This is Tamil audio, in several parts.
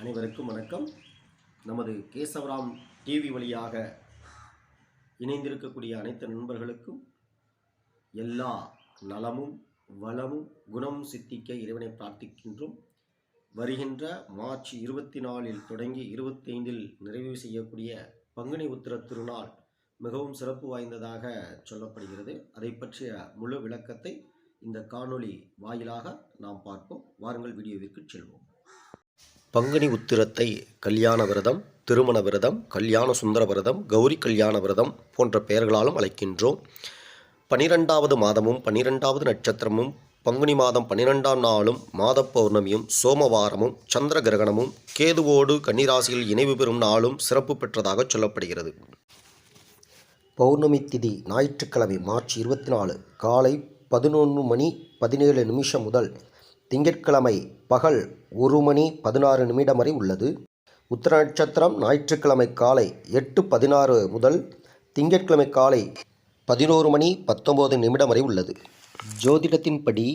அனைவருக்கும் வணக்கம். நமது கேசவராம் டிவி வழியாக இணைந்திருக்கக்கூடிய அனைத்து நண்பர்களுக்கும் எல்லா நலமும் வளமும் குணமும் சித்திக்க இறைவனை பிரார்த்திக்கின்றோம். வருகின்ற மார்ச் இருபத்தி நாலில் தொடங்கி இருபத்தைந்தில் நிறைவு செய்யக்கூடிய பங்குனி உத்திர திருநாள் மிகவும் சிறப்பு வாய்ந்ததாக சொல்லப்படுகிறது. அதை பற்றிய முழு விளக்கத்தை இந்த காணொளி வாயிலாக நாம் பார்ப்போம். வாருங்கள் வீடியோவிற்கு செல்வோம். பங்குனி உத்திரத்தை கல்யாண விரதம் திருமண விரதம் கல்யாண சுந்தர விரதம் கௌரி கல்யாண விரதம் போன்ற பெயர்களாலும் அழைக்கின்றோம். பனிரெண்டாவது மாதமும் பனிரெண்டாவது நட்சத்திரமும் பங்குனி மாதம் பன்னிரெண்டாம் நாளும் மாத பௌர்ணமியும் சோமவாரமும் சந்திர கிரகணமும் கேதுவோடு கன்னிராசியில் இணைவு பெறும் நாளும் சிறப்பு பெற்றதாக சொல்லப்படுகிறது. பௌர்ணமி திதி ஞாயிற்றுக்கிழமை மார்ச் இருபத்தி நாலு காலை பதினொன்று மணி பதினேழு நிமிஷம் முதல் திங்கட்கிழமை பகல் ஒரு மணி பதினாறு நிமிடம் வரை உள்ளது. உத்திர நட்சத்திரம் ஞாயிற்றுக்கிழமை காலை எட்டு பதினாறு முதல் திங்கட்கிழமை காலை பதினோரு மணி பத்தொம்போது நிமிடம் வரை உள்ளது. ஜோதிடத்தின்படி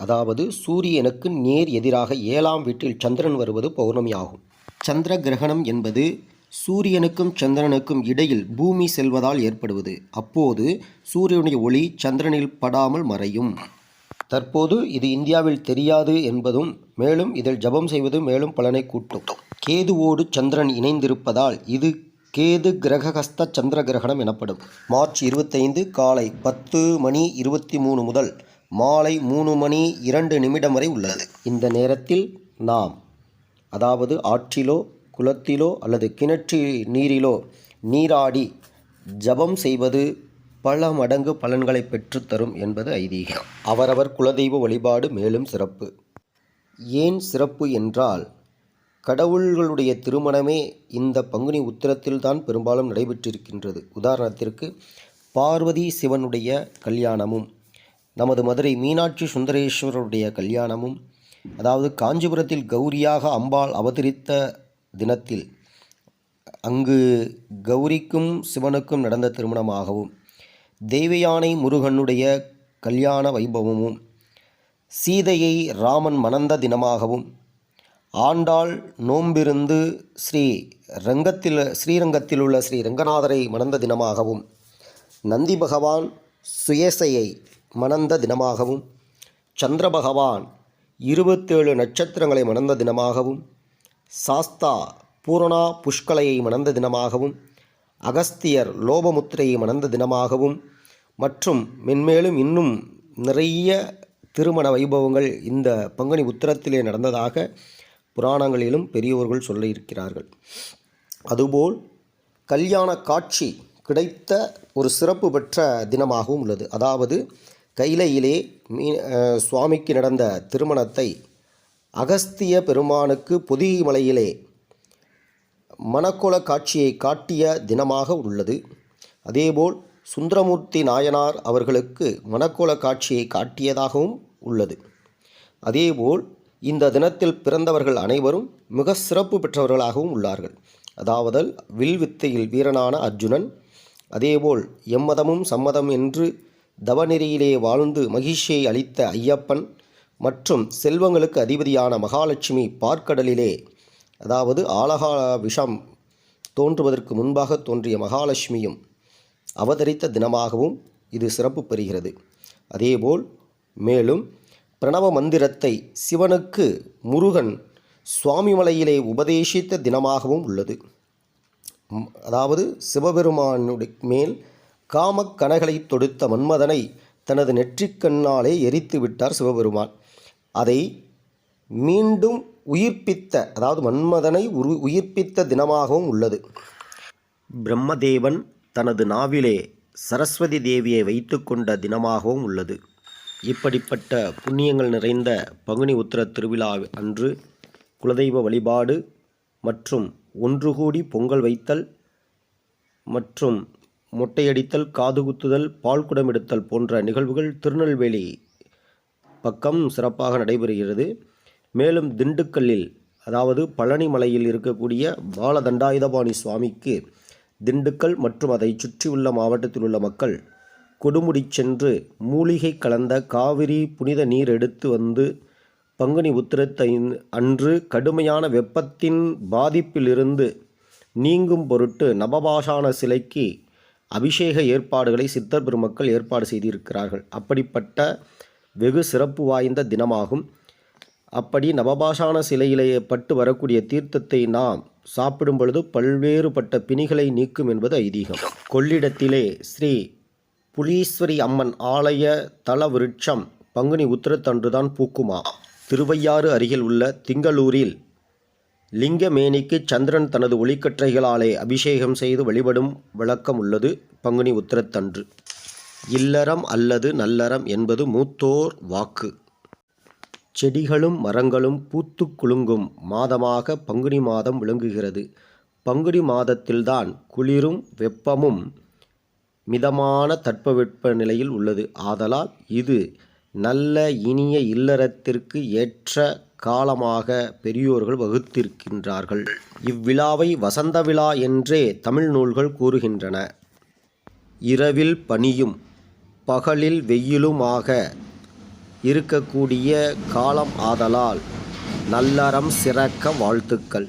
அதாவது சூரியனுக்கு நேர் எதிராக ஏழாம் வீட்டில் சந்திரன் வருவது பௌர்ணமி ஆகும் சந்திர கிரகணம் என்பது சூரியனுக்கும் சந்திரனுக்கும் இடையில் பூமி செல்வதால் ஏற்படுவது. அப்போது சூரியனுடைய ஒளி சந்திரனில் படாமல் மறையும். தற்போது இது இந்தியாவில் தெரியாது என்பதும் மேலும் இதில் ஜபம் செய்வது மேலும் பலனை கூட்டும். கேதுவோடு சந்திரன் இணைந்திருப்பதால் இது கேது கிரகஹஸ்த சந்திர கிரகணம் எனப்படும். மார்ச் இருபத்தைந்து காலை பத்து மணி இருபத்தி மூணு முதல் மாலை மூணு மணி இரண்டு நிமிடம் வரை உள்ளது. இந்த நேரத்தில் நாம் அதாவது ஆற்றிலோ குளத்திலோ அல்லது கிணற்று நீரிலோ நீராடி ஜபம் செய்வது பல மடங்கு பலன்களை பெற்றுத்தரும் என்பது ஐதீகம். அவரவர் குலதெய்வ வழிபாடு மேலும் சிறப்பு. ஏன் சிறப்பு என்றால் கடவுள்களுடைய திருமணமே இந்த பங்குனி உத்திரத்தில்தான் பெரும்பாலும் நடைபெற்றிருக்கின்றது. உதாரணத்திற்கு பார்வதி சிவனுடைய கல்யாணமும் நமது மதுரை மீனாட்சி சுந்தரேஸ்வரருடைய கல்யாணமும் அதாவது காஞ்சிபுரத்தில் கௌரியாக அம்பாள் அவதரித்த தினத்தில் அங்கு கௌரிக்கும் சிவனுக்கும் நடந்த திருமணமாகவும் தேவயானை முருகனுடைய கல்யாண வைபவமும் சீதையை ராமன் மணந்த தினமாகவும் ஆண்டாள் நோம்பிருந்து ஸ்ரீ ரங்கத்தில் ஸ்ரீரங்கத்தில் உள்ள ஸ்ரீ ரங்கநாதரை மணந்த தினமாகவும் நந்தி பகவான் சுயசையை மணந்த தினமாகவும் சந்திர பகவான் இருபத்தேழு நட்சத்திரங்களை மணந்த தினமாகவும் சாஸ்தா பூரணா புஷ்கலையை மணந்த தினமாகவும் அகஸ்தியர் லோபமுத்திரையை மணந்த தினமாகவும் மற்றும் மென்மேலும் இன்னும் நிறைய திருமண வைபவங்கள் இந்த பங்குனி உத்திரத்திலே நடந்ததாக புராணங்களிலும் பெரியோர்கள் சொல்லியிருக்கிறார்கள். அதுபோல் கல்யாண காட்சி கிடைத்த ஒரு சிறப்பு பெற்ற தினமாகவும் உள்ளது. அதாவது கைலையிலே மீ சுவாமிக்கு நடந்த திருமணத்தை அகஸ்திய பெருமானுக்கு பொதிகை மலையிலே மணக்கோல காட்சியை காட்டிய தினமாக உள்ளது. அதேபோல் சுந்தரமூர்த்தி நாயனார் அவர்களுக்கு மணக்கோல காட்சியை காட்டியதாகவும் உள்ளது. அதேபோல் இந்த தினத்தில் பிறந்தவர்கள் அனைவரும் மிக சிறப்பு பெற்றவர்களாகவும் உள்ளார்கள். அதாவது வில் வித்தையில் வீரனான அர்ஜுனன் அதேபோல் எம்மதமும் சம்மதம் என்று தவநெறியிலே வாழ்ந்து மகிழ்ச்சியை அளித்த ஐயப்பன் மற்றும் செல்வங்களுக்கு அதிபதியான மகாலட்சுமி பார்க்கடலிலே அதாவது ஆலகா விஷம் தோன்றுவதற்கு முன்பாக தோன்றிய மகாலட்சுமியும் அவதரித்த தினமாகவும் இது சிறப்பு பெறுகிறது. அதேபோல் மேலும் பிரணவ மந்திரத்தை சிவனுக்கு முருகன் சுவாமிமலையிலே உபதேசித்த தினமாகவும் உள்ளது. அதாவது சிவபெருமானுடைய மேல் காமக் கனகளை தொடுத்த மன்மதனை தனது நெற்றிக்கண்ணாலே எரித்து விட்டார் சிவபெருமான். அதை மீண்டும் உயிர்ப்பித்த அதாவது மன்மதனை உரு உயிர்ப்பித்த தினமாகவும் உள்ளது. பிரம்மதேவன் தனது நாவிலே சரஸ்வதி தேவியை வைத்துக்கொண்ட தினமாகவும் உள்ளது. இப்படிப்பட்ட புண்ணியங்கள் நிறைந்த பங்குனி உத்திர திருவிழா அன்று குலதெய்வ வழிபாடு மற்றும் ஒன்று கூடி பொங்கல் வைத்தல் மற்றும் மொட்டையடித்தல் காதுகுத்துதல் பால் குடம் எடுத்தல் போன்ற நிகழ்வுகள் திருநெல்வேலி பக்கம் சிறப்பாக நடைபெறுகிறது. மேலும் திண்டுக்கல்லில் அதாவது பழனி மலையில் இருக்கக்கூடிய பாலதண்டாயுதபாணி சுவாமிக்கு திண்டுக்கல் மற்றும் அதை சுற்றியுள்ள மாவட்டத்தில் உள்ள மக்கள் கொடுமுடி சென்று மூலிகை கலந்த காவிரி புனித நீர் எடுத்து வந்து பங்குனி உத்திரத்தை அன்று கடுமையான வெப்பத்தின் பாதிப்பிலிருந்து நீங்கும் பொருட்டு நவபாஷான சிலைக்கு அபிஷேக ஏற்பாடுகளை சித்தர் பெருமக்கள் ஏற்பாடு செய்திருக்கிறார்கள். அப்படிப்பட்ட வெகு சிறப்பு வாய்ந்த தினமாகும். அப்படி நவபாஷான சிலையிலேயே பட்டு வரக்கூடிய தீர்த்தத்தை நாம் சாப்பிடும் பொழுது பல்வேறுபட்ட பிணிகளை நீக்கும் என்பது ஐதீகம். கொள்ளிடத்திலே ஸ்ரீ புலீஸ்வரி அம்மன் ஆலய தல விருட்சம் பங்குனி உத்திரத்தன்றுதான் பூக்குமா? திருவையாறு அருகில் உள்ள திங்களூரில் லிங்கமேனிக்கு சந்திரன் தனது ஒளிக்கற்றைகளாலே அபிஷேகம் செய்து வழிபடும் வழக்கம் உள்ளது பங்குனி உத்திரத்தன்று இல்லறம் அல்லது நல்லறம் என்பது மூத்தோர் வாக்கு. செடிகளும் மரங்களும் பூத்து குலுங்கும் மாதமாக பங்குனி மாதம் விளங்குகிறது. பங்குனி மாதத்தில்தான் குளிரும் வெப்பமும் மிதமான தட்பவெப்ப நிலையில் உள்ளது. ஆதலால் இது நல்ல இனிய இல்லறத்திற்கு ஏற்ற காலமாக பெரியோர்கள் வகுத்திருக்கின்றார்கள். இவ்விழாவை வசந்த விழா என்றே தமிழ் நூல்கள் கூறுகின்றன. இரவில் பனியும் பகலில் வெயிலுமாக இருக்கக்கூடிய காலம் ஆதலால் நல்லறம் சிறக்க வாழ்த்துக்கள்.